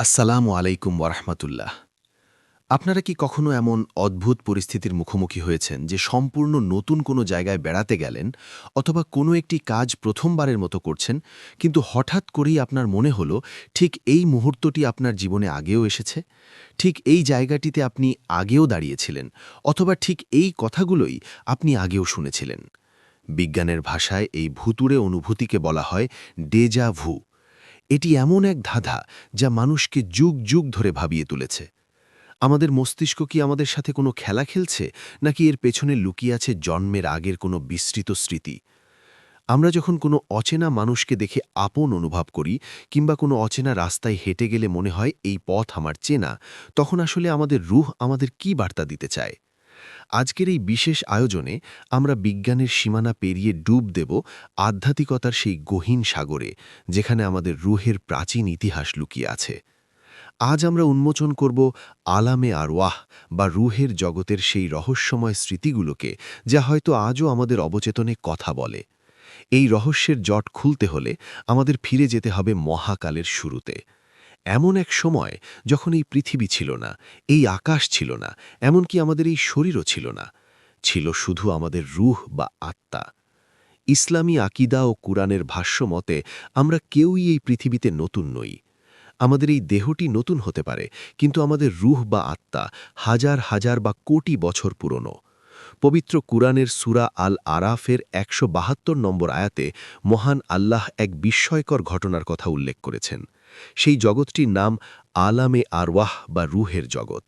আসসালামু আলাইকুম ওরহমতুল্লাহ আপনারা কি কখনো এমন অদ্ভুত পরিস্থিতির মুখোমুখি হয়েছেন যে সম্পূর্ণ নতুন কোনো জায়গায় বেড়াতে গেলেন অথবা কোনো একটি কাজ প্রথমবারের মতো করছেন, কিন্তু হঠাৎ করেই আপনার মনে হলো, ঠিক এই মুহূর্তটি আপনার জীবনে আগেও এসেছে? ঠিক এই জায়গাটিতে আপনি আগেও দাঁড়িয়েছিলেন, অথবা ঠিক এই কথাগুলোই আপনি আগেও শুনেছিলেন? বিজ্ঞানের ভাষায় এই ভুতুড়ে অনুভূতিকে বলা হয় ডেজা ভু। এটি এমন এক ধাঁধা যা মানুষকে যুগ যুগ ধরে ভাবিয়ে তুলেছে। আমাদের মস্তিষ্ক কি আমাদের সাথে কোনো খেলা খেলছে, নাকি এর পেছনে লুকিয়ে আছে জন্মের আগের কোনো বিস্তৃত স্মৃতি? আমরা যখন কোনো অচেনা মানুষকে দেখে আপন অনুভব করি, কিংবা কোনো অচেনা রাস্তায় হেঁটে গেলে মনে হয় এই পথ আমার চেনা, তখন আসলে আমাদের রুহ আমাদের কি বার্তা দিতে চায়? আজকের এই বিশেষ আয়োজনে আমরা বিজ্ঞানের সীমানা পেরিয়ে ডুব দেব আধ্যাত্মিকতার সেই গহীন সাগরে, যেখানে আমাদের রুহের প্রাচীন ইতিহাস লুকিয়ে আছে। আজ আমরা উন্মোচন করব আলামে আরওয়াহ বা রুহের জগতের সেই রহস্যময় স্মৃতিগুলোকে, যা হয়তো আজও আমাদের অবচেতনে কথা বলে। এই রহস্যের জট খুলতে হলে আমাদের ফিরে যেতে হবে মহাকালের শুরুতে। এমন এক সময় যখন এই পৃথিবী ছিল না, এই আকাশ ছিল না, এমনকি আমাদের এই শরীরও ছিল না, ছিল শুধু আমাদের রুহ বা আত্মা। ইসলামী আকিদা ও কুরআনের ভাষ্য মতে আমরা কেউই এই পৃথিবীতে নতুন নই। আমাদের এই দেহটি নতুন হতে পারে, কিন্তু আমাদের রুহ বা আত্মা হাজার হাজার বা কোটি বছর পুরনো। পবিত্র কুরআনের সুরা আল আরাফের একশো বাহাত্তর নম্বর আয়াতে মহান আল্লাহ এক বিস্ময়কর ঘটনার কথা উল্লেখ করেছেন। সেই জগৎটির নাম আলামে আরওয়াহ বা রুহের জগৎ।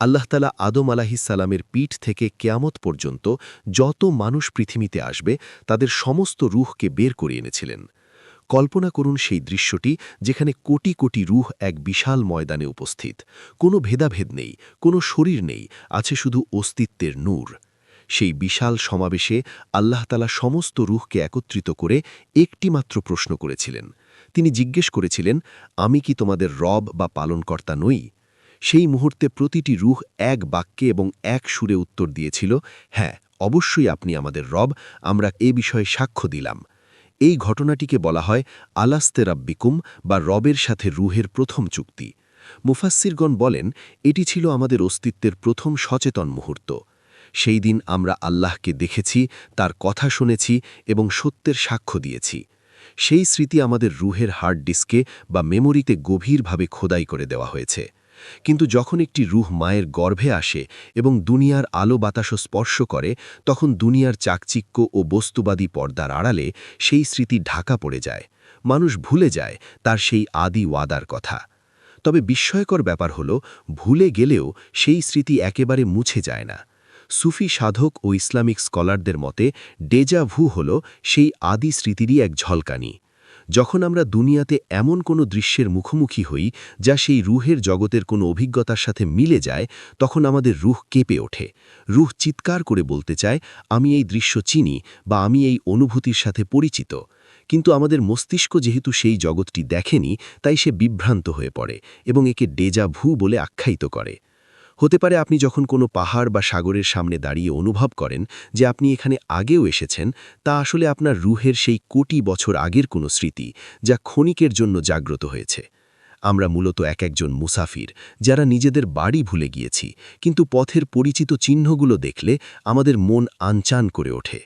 আল্লাহতালা আদম আলাহিসাল্লামের পিঠ থেকে কেয়ামত পর্যন্ত যত মানুষ পৃথিবীতে আসবে, তাদের সমস্ত রুহকে বের করে এনেছিলেন। কল্পনা করুন সেই দৃশ্যটি, যেখানে কোটি কোটি রুহ এক বিশাল ময়দানে উপস্থিত। কোনো ভেদাভেদ নেই, কোনো শরীর নেই, আছে শুধু অস্তিত্বের নূর। সেই বিশাল সমাবেশে আল্লাহতালা সমস্ত রুহকে একত্রিত করে একটিমাত্র প্রশ্ন করেছিলেন তিনি জিজ্ঞেস করেছিলেন, আমি কি তোমাদের রব বা পালনকর্তা নই? সেই মুহূর্তে প্রতিটি রুহ এক বাক্যে এবং এক সুরে উত্তর দিয়েছিল হ্যাঁ অবশ্যই আপনি আমাদের রব, আমরা এ বিষয়ে সাক্ষ্য দিলাম। এই ঘটনাটিকে বলা হয় আলাস্তে রাব্বিকুম বা রবের সাথে রুহের প্রথম চুক্তি। মুফাসিরগণ বলেন, এটি ছিল আমাদের অস্তিত্বের প্রথম সচেতন মুহূর্ত। সেই দিন আমরা আল্লাহকে দেখেছি, তার কথা শুনেছি এবং সত্যের সাক্ষ্য দিয়েছি। সেই স্মৃতি আমাদের রুহের হার্ড ডিস্কে বা মেমোরিতে গভীরভাবে খোদাই করে দেওয়া হয়েছে। কিন্তু যখন একটি রুহ মায়ের গর্ভে আসে এবং দুনিয়ার আলো বাতাসও স্পর্শ করে, তখন দুনিয়ার চাকচিক্য ও বস্তুবাদী পর্দার আড়ালে সেই স্মৃতি ঢাকা পড়ে যায়। মানুষ ভুলে যায় তার সেই আদি ওয়াদার কথা। তবে বিস্ময়কর ব্যাপার হল, ভুলে গেলেও সেই স্মৃতি একেবারে মুছে যায় না। সুফি সাধক ও ইসলামিক স্কলারদের মতে ডেজা ভু হল সেই আদি স্মৃতিরই এক ঝলকানি। যখন আমরা দুনিয়াতে এমন কোনো দৃশ্যের মুখোমুখি হই, যা সেই রুহের জগতের কোনো অভিজ্ঞতার সাথে মিলে যায়, তখন আমাদের রুহ কেঁপে ওঠে। রুহ চিৎকার করে বলতে চায়, আমি এই দৃশ্য চিনি বা আমি এই অনুভূতির সাথে পরিচিত। কিন্তু আমাদের মস্তিষ্ক যেহেতু সেই জগৎটি দেখেনি, তাই সে বিভ্রান্ত হয়ে পড়ে এবং একে ডেজা ভু বলে আখ্যায়িত করে। হতে পারে আপনি যখন কোনো পাহাড় বা সাগরের সামনে দাঁড়িয়ে অনুভব করেন যে আপনি এখানে আগেও এসেছেন, তা আসলে আপনার রুহের সেই কোটি বছর আগের কোনো স্মৃতি যা ক্ষণিকের জন্য জাগ্রত হয়েছে। আমরা মূলত এক একজন মুসাফির, যারা নিজেদের বাড়ি ভুলে গিয়েছি, কিন্তু পথের পরিচিত চিহ্নগুলো দেখলে আমাদের মন আনচান করে ওঠে।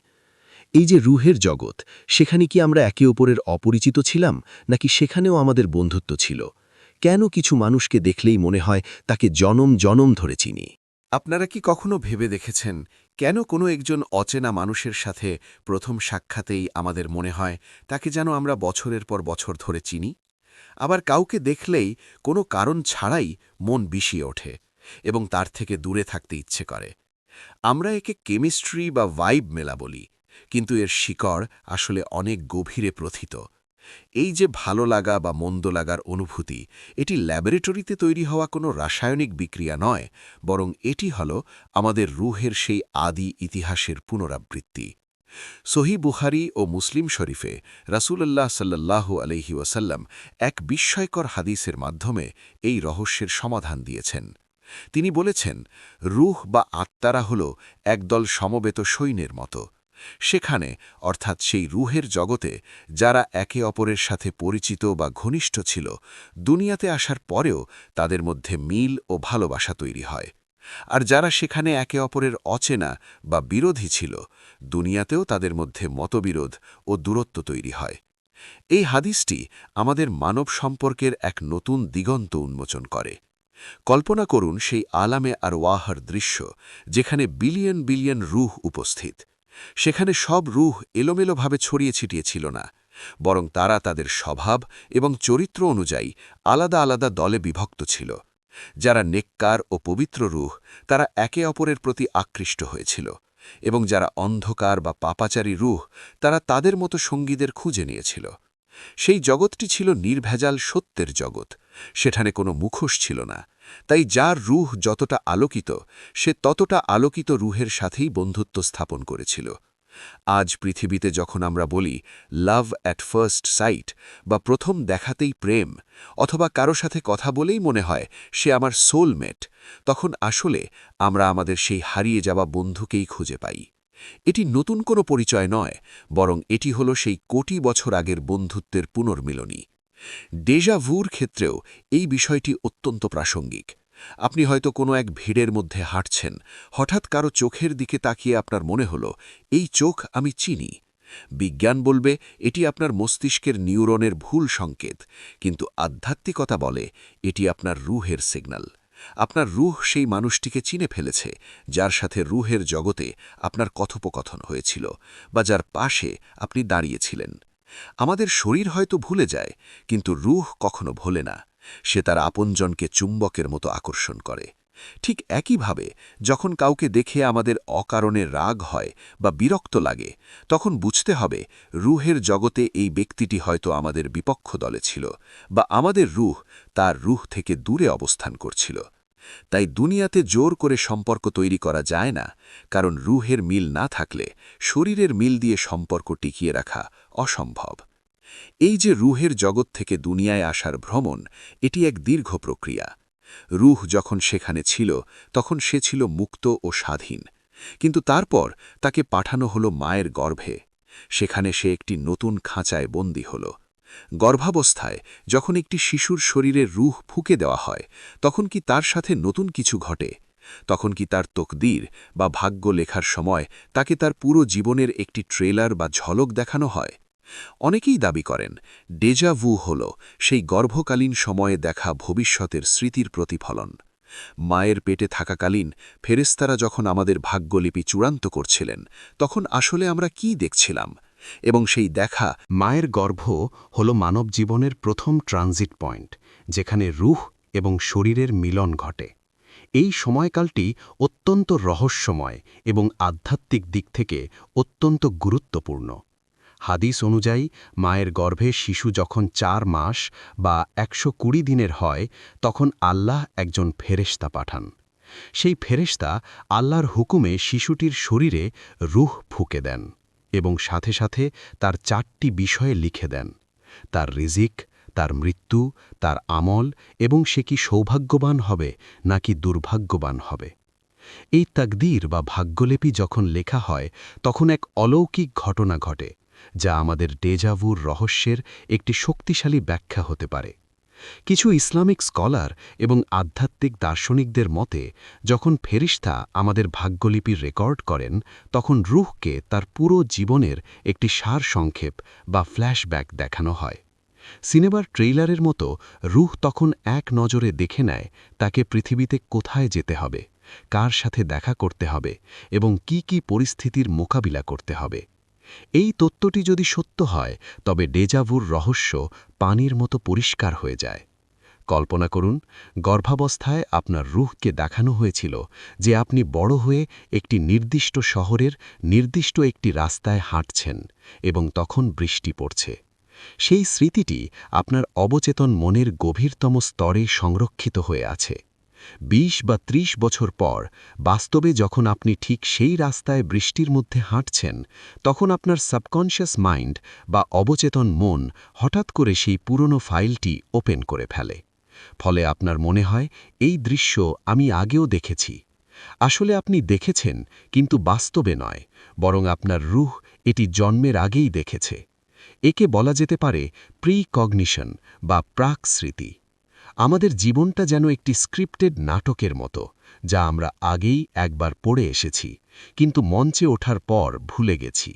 এই যে রুহের জগৎ, সেখানে কি আমরা একে অপরের অপরিচিত ছিলাম, নাকি সেখানেও আমাদের বন্ধুত্ব ছিল? কেন কিছু মানুষকে দেখলেই মনে হয় তাকে জনম জনম ধরে চিনি? আপনারা কি কখনো ভেবে দেখেছেন কেন কোনো একজন অচেনা মানুষের সাথে প্রথম সাক্ষাতেই আমাদের মনে হয় তাকে যেন আমরা বছরের পর বছর ধরে চিনি? আবার কাউকে দেখলেই কোনো কারণ ছাড়াই মন বিষিয়ে ওঠে এবং তার থেকে দূরে থাকতে ইচ্ছে করে। আমরা একে কেমিস্ট্রি বা ভাইব মেলা বলি, কিন্তু এর শিকড় আসলে অনেক গভীরে প্রথিত। এই যে ভালো লাগা বা মন্দ লাগার অনুভূতি, এটি ল্যাবরেটরিতে তৈরি হওয়া কোনো রাসায়নিক বিক্রিয়া নয়, বরং এটি হল আমাদের রুহের সেই আদি ইতিহাসের পুনরাবৃত্তি। সহি বুখারি ও মুসলিম শরীফে রাসূলুল্লাহ সাল্লাহ আলহি ওয়াসাল্লাম এক বিস্ময়কর হাদিসের মাধ্যমে এই রহস্যের সমাধান দিয়েছেন। তিনি বলেছেন, রুহ বা আত্মারা হল একদল সমবেত সৈন্যের মতো। সেখানে, অর্থাৎ সেই রুহের জগতে, যারা একে অপরের সাথে পরিচিত বা ঘনিষ্ঠ ছিল, দুনিয়াতে আসার পরেও তাদের মধ্যে মিল ও ভালোবাসা তৈরি হয়। আর যারা সেখানে একে অপরের অচেনা বা বিরোধী ছিল, দুনিয়াতেও তাদের মধ্যে মতবিরোধ ও দূরত্ব তৈরি হয়। এই হাদিসটি আমাদের মানব সম্পর্কের এক নতুন দিগন্ত উন্মোচন করে। কল্পনা করুন সেই আলামে আর ওয়াহার দৃশ্য, যেখানে বিলিয়ন বিলিয়ন রুহ উপস্থিত। সেখানে সব রুহ এলোমেলোভাবে ছড়িয়ে ছিটিয়ে ছিল না, বরং তারা তাদের স্বভাব এবং চরিত্র অনুযায়ী আলাদা আলাদা দলে বিভক্ত ছিল। যারা নেককার ও পবিত্র রুহ, তারা একে অপরের প্রতি আকৃষ্ট হয়েছিল এবং যারা অন্ধকার বা পাপাচারী রুহ, তারা তাদের মতো সঙ্গীদের খুঁজে নিয়েছিল। সেই জগৎটি ছিল নির্ভেজাল সত্যের জগৎ, সেখানে কোনো মুখোশ ছিল না। তাই যার রুহ যতটা আলোকিত, সে ততটা আলোকিত রুহের সাথেই বন্ধুত্ব স্থাপন করেছিল। আজ পৃথিবীতে যখন আমরা বলি লাভ অ্যাট ফার্স্ট সাইট বা প্রথম দেখাতেই প্রেম অথবা কারও সাথে কথা বলেই মনে হয়, সে আমার সোলমেট তখন আসলে আমরা আমাদের সেই হারিয়ে যাওয়া বন্ধুকেই খুঁজে পাই। এটি নতুন কোনো পরিচয় নয়, বরং এটি হল সেই কোটি বছর আগের বন্ধুত্বের পুনর্মিলনী। ডেজা ভুর ক্ষেত্রেও এই বিষয়টি অত্যন্ত প্রাসঙ্গিক। আপনি হয়তো কোনো এক ভিড়ের মধ্যে হাঁটছেন, হঠাৎ কারও চোখের দিকে তাকিয়ে আপনার মনে হল, এই চোখ আমি চিনি। বিজ্ঞান বলবে, এটি আপনার মস্তিষ্কের নিউরনের ভুল সংকেত। কিন্তু আধ্যাত্মিকতা বলে, এটি আপনার রুহের সিগন্যাল। আপনার রুহ সেই মানুষটিকে চিনে ফেলেছে, যার সাথে রুহের জগতে আপনার কথোপকথন হয়েছিল বা যার পাশে আপনি দাঁড়িয়েছিলেন। আমাদের শরীর হয়তো ভুলে যায়, কিন্তু রুহ কখনো ভোলে না। সে তার আপনজনকে চুম্বকের মতো আকর্ষণ করে। ঠিক একইভাবে, যখন কাউকে দেখে আমাদের অকারণে রাগ হয় বা বিরক্ত লাগে, তখন বুঝতে হবে রুহের জগতে এই ব্যক্তিটি হয়তো আমাদের বিপক্ষ দলে ছিল বা আমাদের রুহ তার রুহ থেকে দূরে অবস্থান করছিল। তাই দুনিয়াতে জোর করে সম্পর্ক তৈরি করা যায় না, কারণ রুহের মিল না থাকলে শরীরের মিল দিয়ে সম্পর্ক টিকিয়ে রাখা অসম্ভব। এই যে রুহের জগৎ থেকে দুনিয়ায় আসার ভ্রমণ, এটি এক দীর্ঘ প্রক্রিয়া। রুহ যখন সেখানে ছিল, তখন সে ছিল মুক্ত ও স্বাধীন। কিন্তু তারপর তাকে পাঠানো হলো মায়ের গর্ভে। সেখানে সে একটি নতুন খাঁচায় বন্দী হল। গর্ভাবস্থায় যখন একটি শিশুর শরীরে রুহ ফুকে দেওয়া হয়, তখন কি তার সাথে নতুন কিছু ঘটে? তখন কি তার তকদির বা ভাগ্য লেখার সময় তাকে তার পুরো জীবনের একটি ট্রেলার বা ঝলক দেখানো হয়? অনেকেই দাবি করেন, ডেজা ভু হল সেই গর্ভকালীন সময়ে দেখা ভবিষ্যতের স্মৃতির প্রতিফলন। মায়ের পেটে থাকাকালীন ফেরেস্তারা যখন আমাদের ভাগ্যলিপি চূড়ান্ত করছিলেন, তখন আসলে আমরা কি দেখছিলাম? এবং সেই দেখা মায়ের গর্ভ হল মানব জীবনের প্রথম ট্রানজিট পয়েন্ট, যেখানে রুহ এবং শরীরের মিলন ঘটে। এই সময়কালটি অত্যন্ত রহস্যময় এবং আধ্যাত্মিক দিক থেকে অত্যন্ত গুরুত্বপূর্ণ। হাদিস অনুযায়ী, মায়ের গর্ভে শিশু যখন চার মাস বা একশো কুড়ি দিনের হয়, তখন আল্লাহ একজন ফেরেস্তা পাঠান। সেই ফেরেস্তা আল্লাহর হুকুমে শিশুটির শরীরে রুহ ফুকে দেন। এবং সাথে সাথে তার চারটি বিষয়ে লিখে দেন। তার রিজিক, তার মৃত্যু, তার আমল এবং সে কি সৌভাগ্যবান হবে নাকি দুর্ভাগ্যবান হবে। এই তাকদীর বা ভাগ্যলিপি যখন লেখা হয়, তখন এক অলৌকিক ঘটনা ঘটে, যা আমাদের ডেজাভুর রহস্যের একটি শক্তিশালী ব্যাখ্যা হতে পারে। কিছু ইসলামিক স্কলার এবং আধ্যাত্মিক দার্শনিকদের মতে, যখন ফেরিস্তা আমাদের ভাগ্যলিপি রেকর্ড করেন, তখন রুহকে তার পুরো জীবনের একটি সার সংক্ষেপ বা ফ্ল্যাশব্যাক দেখানো হয়। সিনেমার ট্রেইলারের মতো রুহ তখন এক নজরে দেখে নেয় তাকে পৃথিবীতে কোথায় যেতে হবে, কার সাথে দেখা করতে হবে এবং কি কি পরিস্থিতির মোকাবিলা করতে হবে। এই তত্ত্বটি যদি সত্য হয়, তবে ডেজাভুর রহস্য পানির মতো পরিষ্কার হয়ে যায়। কল্পনা করুন, গর্ভাবস্থায় আপনার রুহকে দেখানো হয়েছিল যে আপনি বড় হয়ে একটি নির্দিষ্ট শহরের নির্দিষ্ট একটি রাস্তায় হাঁটছেন এবং তখন বৃষ্টি পড়ছে। সেই স্মৃতিটি আপনার অবচেতন মনের গভীরতম স্তরে সংরক্ষিত হয়ে আছে। ২০ বা ৩০ বছর পর, বাস্তবে যখন আপনি ঠিক সেই রাস্তায় বৃষ্টির মধ্যে হাঁটছেন, তখন আপনার সাবকনশিয়াস মাইন্ড বা অবচেতন মন হঠাৎ করে সেই পুরনো ফাইলটি ওপেন করে ফেলে। ফলে আপনার মনে হয়, এই দৃশ্য আমি আগেও দেখেছি। আসলে আপনি দেখেছেন, কিন্তু বাস্তবে নয়, বরং আপনার রুহ এটি জন্মের আগেই দেখেছে। একে বলা যেতে পারে প্রি কগনিশন বা প্রাক স্মৃতি আমাদের জীবনটা যেন একটি স্ক্রিপ্টেড নাটকের মতো, যা আমরা আগেই একবার পড়ে এসেছি, কিন্তু মঞ্চে ওঠার পর ভুলে গেছি।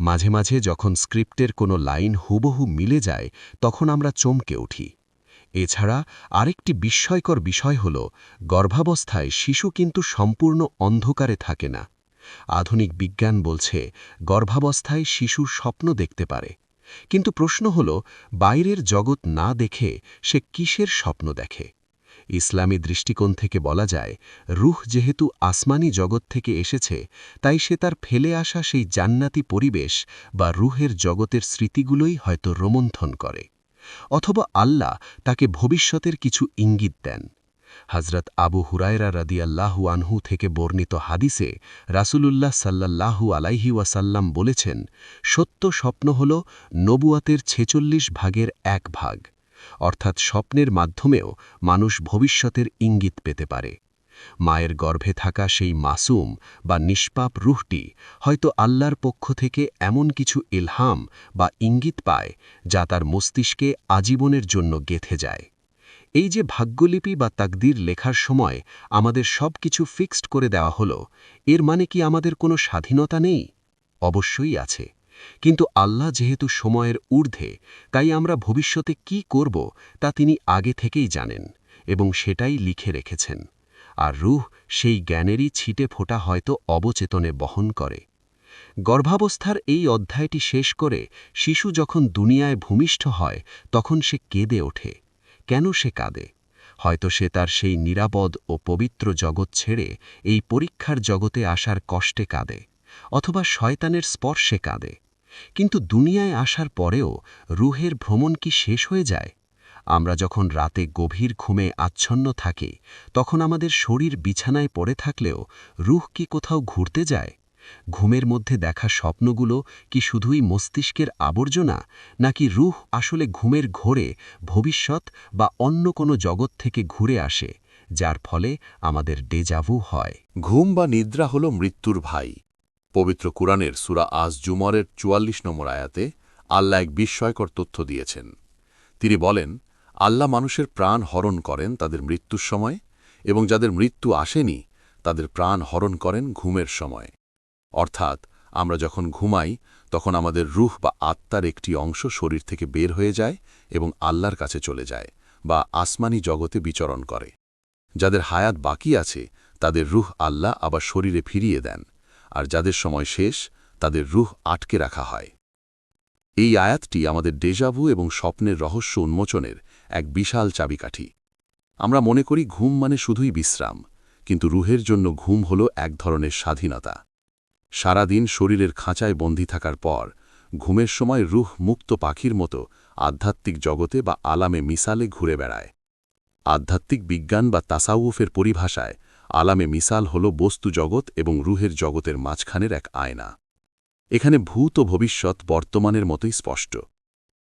মাঝে মাঝে যখন স্ক্রিপ্টের কোনো লাইন হুবহু মিলে যায়, তখন আমরা চমকে উঠি। এছাড়া আরেকটি বিস্ময়কর বিষয় হল, গর্ভাবস্থায় শিশু কিন্তু সম্পূর্ণ অন্ধকারে থাকে না। আধুনিক বিজ্ঞান বলছে, গর্ভাবস্থায় শিশু স্বপ্ন দেখতে পারে। কিন্তু প্রশ্ন হল, বাইরের জগৎ না দেখে সে কিসের স্বপ্ন দেখে? ইসলামী দৃষ্টিকোণ থেকে বলা যায়, রুহ যেহেতু আসমানি জগৎ থেকে এসেছে, তাই সে তার ফেলে আসা সেই জান্নাতি পরিবেশ বা রুহের জগতের স্মৃতিগুলোই হয়তো রোমন্থন করে। অথবা আল্লাহ তাকে ভবিষ্যতের কিছু ইঙ্গিত দেন। হজরত আবু হুরায়রা রাদিয়াল্লাহু আনহু থেকে বর্ণিত হাদিসে রাসূলুল্লাহ সাল্লাল্লাহু আলাইহি ওয়াসাল্লাম বলেছেন, সত্য স্বপ্ন হল নবুয়াতের ছেচল্লিশ ভাগের এক ভাগ। অর্থাৎ স্বপ্নের মাধ্যমেও মানুষ ভবিষ্যতের ইঙ্গিত পেতে পারে। মায়ের গর্ভে থাকা সেই মাসুম বা নিষ্পাপ রুহটি হয়তো আল্লাহর পক্ষ থেকে এমন কিছু ইলহাম বা ইঙ্গিত পায় যা তার মস্তিষ্কে আজীবনের জন্য গেথে যায়। এই যে ভাগ্যলিপি বা তাকদির লেখার সময় আমাদের সব কিছু ফিক্সড করে দেওয়া হলো, এর মানে কি আমাদের কোনো স্বাধীনতা নেই? অবশ্যই আছে। কিন্তু আল্লাহ যেহেতু সময়ের ঊর্ধ্বে, তাই আমরা ভবিষ্যতে কি করব তা তিনি আগে থেকেই জানেন এবং সেটাই লিখে রেখেছেন। আর রুহ সেই জ্ঞানেরই ছিটে ফোটা হয়তো অবচেতনে বহন করে। গর্ভাবস্থার এই অধ্যায়টি শেষ করে শিশু যখন দুনিয়ায় ভূমিষ্ঠ হয়, তখন সে কেঁদে ওঠে। কেন সে কাঁদে? হয়তো সে তার সেই নিরাপদ ও পবিত্র জগৎ ছেড়ে এই পরীক্ষার জগতে আসার কষ্টে কাঁদে, অথবা শয়তানের স্পর্শে কাঁদে। কিন্তু দুনিয়ায় আসার পরেও রুহের ভ্রমণ কি শেষ হয়ে যায়? আমরা যখন রাতে গভীর ঘুমে আচ্ছন্ন থাকি, তখন আমাদের শরীর বিছানায় পড়ে থাকলেও রুহ কি কোথাও ঘুরতে যায়? ঘুমের মধ্যে দেখা স্বপ্নগুলো কি শুধুই মস্তিষ্কের আবর্জনা, নাকি রুহ আসলে ঘুমের ঘোরে ভবিষ্যৎ বা অন্য কোনো জগৎ থেকে ঘুরে আসে, যার ফলে আমাদের ডেজাভু হয়? ঘুম বা নিদ্রা হল মৃত্যুর ভাই। পবিত্র কুরআনের সুরা আজ জুমরের চুয়াল্লিশ নম্বর আয়াতে আল্লাহ এক বিস্ময়কর তথ্য দিয়েছেন। তিনি বলেন, আল্লাহ মানুষের প্রাণ হরণ করেন তাদের মৃত্যুর সময়, এবং যাদের মৃত্যু আসেনি, তাদের প্রাণ হরণ করেন ঘুমের সময়। অর্থাৎ আমরা যখন ঘুমাই, তখন আমাদের রুহ বা আত্মার একটি অংশ শরীর থেকে বের হয়ে যায় এবং আল্লাহর কাছে চলে যায় বা আসমানি জগতে বিচরণ করে। যাদের হায়াত বাকি আছে, তাদের রুহ আল্লাহ আবার শরীরে ফিরিয়ে দেন, আর যাদের সময় শেষ, তাদের রুহ আটকে রাখা হয়। এই আয়াতটি আমাদের ডেজাভু এবং স্বপ্নের রহস্য উন্মোচনের এক বিশাল চাবিকাঠি। আমরা মনে করি ঘুম মানে শুধুই বিশ্রাম, কিন্তু রুহের জন্য ঘুম হল এক ধরনের স্বাধীনতা। সারাদিন শরীরের খাঁচায় বন্দী থাকার পর, ঘুমের সময় রুহ মুক্ত পাখির মতো আধ্যাত্মিক জগতে বা আলামে মিসালে ঘুরে বেড়ায়। আধ্যাত্মিক বিজ্ঞান বা তাসাউফের পরিভাষায়, আলামে মিসাল হল বস্তু জগৎ এবং রুহের জগতের মাঝখানের এক আয়না। এখানে ভূত ও ভবিষ্যৎ বর্তমানের মতোই স্পষ্ট।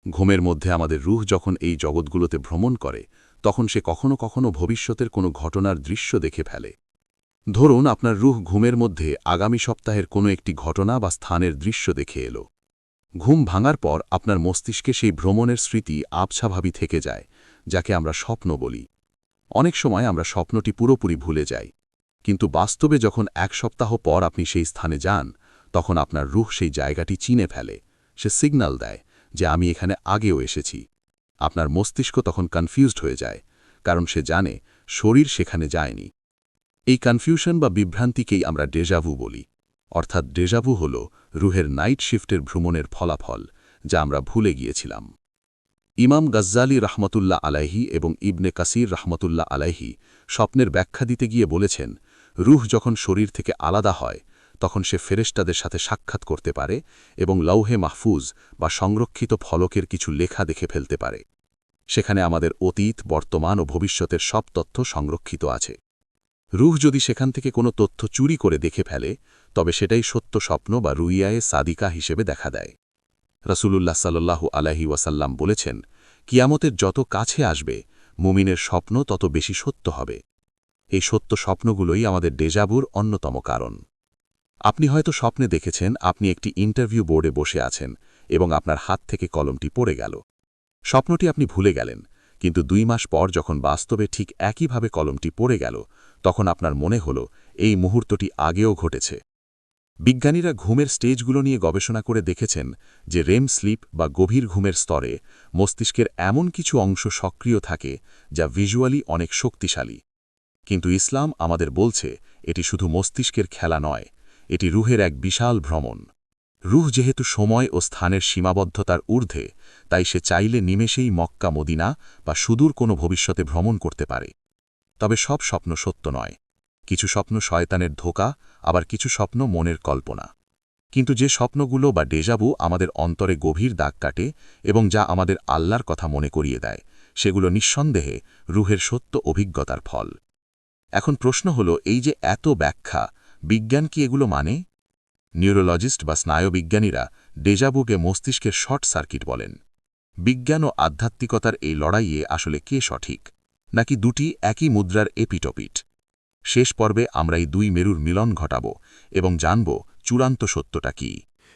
ঘুমের মধ্যে আমাদের রুহ যখন এই জগৎগুলোতে ভ্রমণ করে, তখন সে কখনো কখনো ভবিষ্যতের কোনো ঘটনার দৃশ্য দেখে ফেলে। ধরুন আপনার রুহ ঘুমের মধ্যে আগামী সপ্তাহের কোনো একটি ঘটনা বা স্থানের দৃশ্য দেখে এলো। ঘুম ভাঙার পর আপনার মস্তিষ্কে সেই ভ্রমণের স্মৃতি আবছাভাবি থেকে যায়, যাকে আমরা স্বপ্ন বলি। অনেক সময় আমরা স্বপ্নটি পুরোপুরি ভুলে যাই। কিন্তু বাস্তবে যখন এক সপ্তাহ পর আপনি সেই স্থানে যান, তখন আপনার রুহ সেই জায়গাটি চিনে ফেলে। সে সিগন্যাল দেয় যে আমি এখানে আগেও এসেছি। আপনার মস্তিষ্ক তখন কনফিউজড হয়ে যায়, কারণ সে জানে শরীর সেখানে যায়নি। এই কনফিউশন বা বিভ্রান্তিকেই আমরা ডেজাভু বলি। অর্থাৎ ডেজাভু হল রুহের নাইট শিফটের ভ্রমণের ফলাফল, যা আমরা ভুলে গিয়েছিলাম। ইমাম গজ্জালি রহমতুল্লাহ আলাইহি এবং ইবনে কাসির রহমতুল্লাহ আলাইহি স্বপ্নের ব্যাখ্যা দিতে গিয়ে বলেছেন, রুহ যখন শরীর থেকে আলাদা হয়, তখন সে ফেরেস্তাদের সাথে সাক্ষাৎ করতে পারে এবং লৌহে মাহফুজ বা সংরক্ষিত ফলকের কিছু লেখা দেখে ফেলতে পারে। সেখানে আমাদের অতীত, বর্তমান ও ভবিষ্যতের সব তথ্য সংরক্ষিত আছে। রুহ যদি সেখান থেকে কোনো তথ্য চুরি করে দেখে ফেলে, তবে সেটাই সত্য স্বপ্ন বা রুইয়ায়ে সাদিকা হিসেবে দেখা দেয়। রসুলুল্লাহ সাল্লাল্লাহু আলাহি ওয়াসাল্লাম বলেছেন, কিয়ামতের যত কাছে আসবে, মুমিনের স্বপ্ন তত বেশি সত্য হবে। এই সত্য স্বপ্নগুলোই আমাদের ডেজাবুর অন্যতম কারণ। আপনি হয়তো স্বপ্নে দেখেছেন, আপনি একটি ইন্টারভিউ বোর্ডে বসে আছেন এবং আপনার হাত থেকে কলমটি পড়ে গেল। স্বপ্নটি আপনি ভুলে গেলেন কিন্তু দুই মাস পর যখন বাস্তবে ঠিক একইভাবে কলমটি পড়ে গেল, তখন আপনার মনে হল, এই মুহূর্তটি আগেও ঘটেছে। বিজ্ঞানীরা ঘুমের স্টেজগুলো নিয়ে গবেষণা করে দেখেছেন যে রেম স্লিপ বা গভীর ঘুমের স্তরে মস্তিষ্কের এমন কিছু অংশ সক্রিয় থাকে যা ভিজুয়ালি অনেক শক্তিশালী। কিন্তু ইসলাম আমাদের বলছে, এটি শুধু মস্তিষ্কের খেলা নয়, এটি রুহের এক বিশাল ভ্রমণ। রুহ যেহেতু সময় ও স্থানের সীমাবদ্ধতার ঊর্ধ্বে, তাই সে চাইলে নিমেষেই মক্কা, মদিনা বা সুদূর কোনো ভবিষ্যতে ভ্রমণ করতে পারে। তবে সব স্বপ্ন সত্য নয়। কিছু স্বপ্ন শয়তানের ধোকা, আবার কিছু স্বপ্ন মনের কল্পনা। কিন্তু যে স্বপ্নগুলো বা ডেজাবু আমাদের অন্তরে গভীর দাগ কাটে এবং যা আমাদের আল্লাহর কথা মনে করিয়ে দেয়, সেগুলো নিঃসন্দেহে রুহের সত্য অভিজ্ঞতার ফল। এখন প্রশ্ন হল, এই যে এত ব্যাখ্যা, বিজ্ঞান কি এগুলো মানে? নিউরোলজিস্ট বা স্নায়ুবিজ্ঞানীরা ডেজাবুকে মস্তিষ্কের শর্ট সার্কিট বলেন। বিজ্ঞান ও আধ্যাত্মিকতার এই লড়াইয়ে আসলে কে সঠিক? নাকি দুটি একই মুদ্রার এপিটপিট? শেষ পর্বে আমরা এই দুই মেরুর মিলন ঘটাব এবং জানব চূড়ান্ত সত্যটা কি।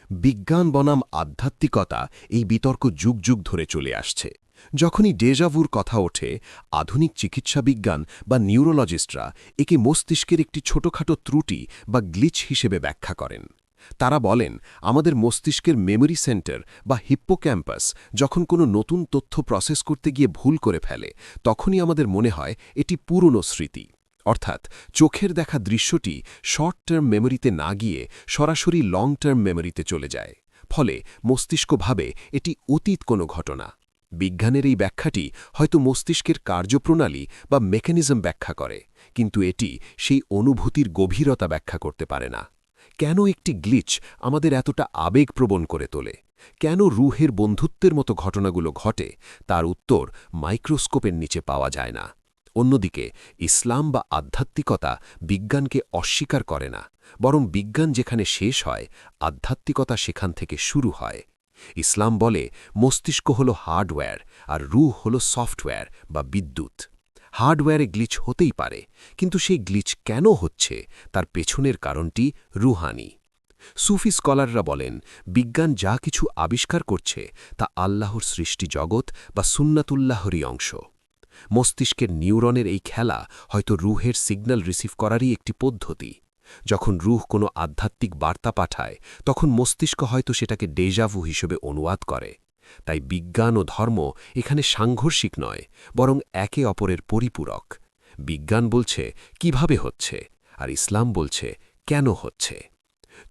বিজ্ঞান বনাম আধ্যাত্মিকতা এই বিতর্ক যুগ যুগ ধরে চলে আসছে। যখনই ডেজাভুর কথা ওঠে, আধুনিক চিকিৎসা বিজ্ঞান বা নিউরোলজিস্টরা একে মস্তিষ্কের একটি ছোটখাটো ত্রুটি বা গ্লিচ হিসেবে ব্যাখ্যা করেন। তারা বলেন, আমাদের মস্তিষ্কের মেমোরি সেন্টার বা হিপ্পোক্যাম্পাস যখন কোনো নতুন তথ্য প্রসেস করতে গিয়ে ভুল করে ফেলে, তখনই আমাদের মনে হয় এটি পুরনো স্মৃতি। অর্থাৎ চোখের দেখা দৃশ্যটি শর্ট টার্ম মেমোরিতে না গিয়ে সরাসরি লং টার্ম মেমোরিতে চলে যায়। ফলে মস্তিষ্ক ভাবে এটি অতীত কোনো ঘটনা। বিজ্ঞানের এই ব্যাখ্যাটি হয়তো মস্তিষ্কের কার্যপ্রণালী বা মেকানিজম ব্যাখ্যা করে, কিন্তু এটি সেই অনুভূতির গভীরতা ব্যাখ্যা করতে পারে না। কেন একটি গ্লিচ আমাদের এতটা আবেগপ্রবণ করে তোলে? কেন রুহের বন্ধুত্বের মতো ঘটনাগুলো ঘটে, তার উত্তর মাইক্রোস্কোপের নিচে পাওয়া যায় না। অন্যদিকে, ইসলাম বা আধ্যাত্মিকতা বিজ্ঞানকে অস্বীকার করে না, বরং বিজ্ঞান যেখানে শেষ হয়, আধ্যাত্মিকতা সেখান থেকে শুরু হয়। ইসলাম বলে, মস্তিষ্ক হল হার্ডওয়্যার আর রুহ হল সফটওয়্যার বা বিদ্যুৎ। হার্ডওয়্যারে গ্লিচ হতেই পারে, কিন্তু সেই গ্লিচ কেন হচ্ছে তার পেছনের কারণটি রুহানি। সুফি স্কলাররা বলেন, বিজ্ঞান যা কিছু আবিষ্কার করছে তা আল্লাহর সৃষ্টি জগৎ বা সুন্নাতুল্লাহরই অংশ। মস্তিষ্কের নিউরনের এই খেলা হয়তো রুহের সিগন্যাল রিসিভ করারই একটি পদ্ধতি। যখন রুহ কোনো আধ্যাত্মিক বার্তা পাঠায়, তখন মস্তিষ্ক হয়তো সেটাকে ডেজাভু হিসেবে অনুবাদ করে। তাই বিজ্ঞান ও ধর্ম এখানে সাংঘর্ষিক নয়, বরং একে অপরের পরিপূরক। বিজ্ঞান বলছে, কীভাবে হচ্ছে, আর ইসলাম বলছে, কেন হচ্ছে।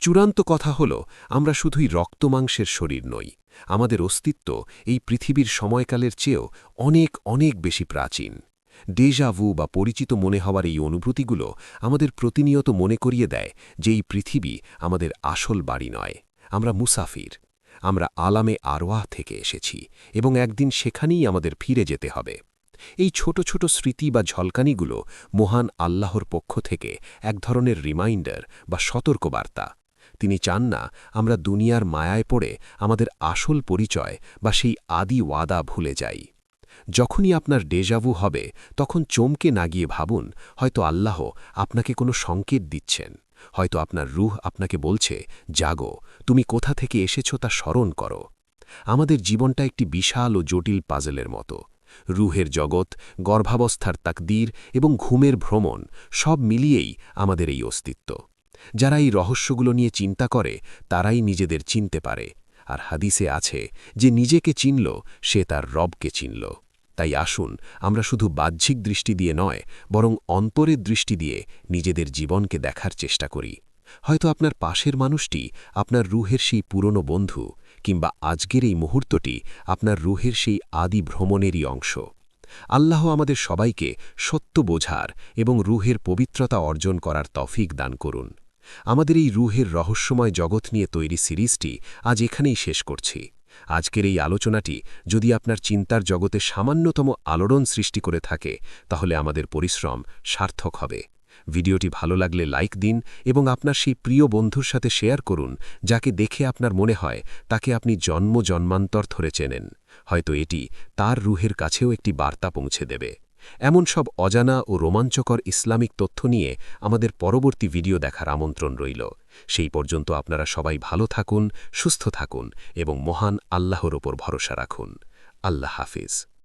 চূড়ান্ত কথা হল, আমরা শুধুই রক্তমাংসের শরীর নই, আমাদের অস্তিত্ব এই পৃথিবীর সময়কালের চেয়েও অনেক অনেক বেশি প্রাচীন। ডেজাভু বা পরিচিত মনে হওয়ার এই অনুভূতিগুলো আমাদের প্রতিনিয়ত মনে করিয়ে দেয় যে এই পৃথিবী আমাদের আসল বাড়ি নয়, আমরা মুসাফির। আমরা আলামে আরোয়াহ থেকে এসেছি এবং একদিন সেখানেই আমাদের ফিরে যেতে হবে। এই ছোট ছোট স্মৃতি বা ঝলকানিগুলো মহান আল্লাহর পক্ষ থেকে এক ধরনের রিমাইন্ডার বা সতর্কবার্তা। তিনি চান না আমরা দুনিয়ার মায়ায় পড়ে আমাদের আসল পরিচয় বা সেই আদি ওয়াদা ভুলে যাই। যখনই আপনার ডেজাভু হবে, তখন চমকে না গিয়ে ভাবুন, হয়তো আল্লাহ আপনাকে কোনো সংকেত দিচ্ছেন। হয়তো আপনার রুহ আপনাকে বলছে, জাগো, তুমি কোথা থেকে এসেছ তা স্মরণ করো। আমাদের জীবনটা একটি বিশাল ও জটিল পাজেলের মতো। রুহের জগৎ, গর্ভাবস্থার তাকদীর এবং ঘুমের ভ্রমণ সব মিলিয়েই আমাদের এই অস্তিত্ব। যারা এই রহস্যগুলো নিয়ে চিন্তা করে, তারাই নিজেদের চিনতে পারে। আর হাদিসে আছে, যে নিজেকে চিনল, সে তার রবকে চিনল। তাই আসুন, আমরা শুধু বাহ্যিক দৃষ্টি দিয়ে নয়, বরং অন্তরের দৃষ্টি দিয়ে নিজেদের জীবনকে দেখার চেষ্টা করি। হয়তো আপনার পাশের মানুষটি আপনার রুহের সেই পুরনো বন্ধু, কিংবা আজকের এই মুহূর্তটি আপনার রুহের সেই আদি ভ্রমণেরই অংশ। আল্লাহ আমাদের সবাইকে সত্য বোঝার এবং রুহের পবিত্রতা অর্জন করার তফিক দান করুন। আমাদের এই রুহের রহস্যময় জগৎ নিয়ে তৈরি সিরিজটি আজ এখানেই শেষ করছি। আজকের এই আলোচনাটি যদি আপনার চিন্তার জগতে সামান্যতম আলোড়ন সৃষ্টি করে থাকে, তাহলে আমাদের পরিশ্রম সার্থক হবে। ভিডিওটি ভালো লাগলে লাইক দিন এবং আপনার সেই প্রিয় বন্ধুর সাথে শেয়ার করুন, যাকে দেখে আপনার মনে হয় তাকে আপনি জন্ম জন্মান্তর ধরে চেনেন। হয়তো এটি তার রুহের কাছেও একটি বার্তা পৌঁছে দেবে। এমন সব অজানা ও রোমাঞ্চকর ইসলামিক তথ্য নিয়ে আমাদের পরবর্তী ভিডিও দেখার আমন্ত্রণ রইল। সেই পর্যন্ত আপনারা সবাই ভালো থাকুন, সুস্থ থাকুন এবং মহান আল্লাহর ওপর ভরসা রাখুন। আল্লাহ হাফিজ।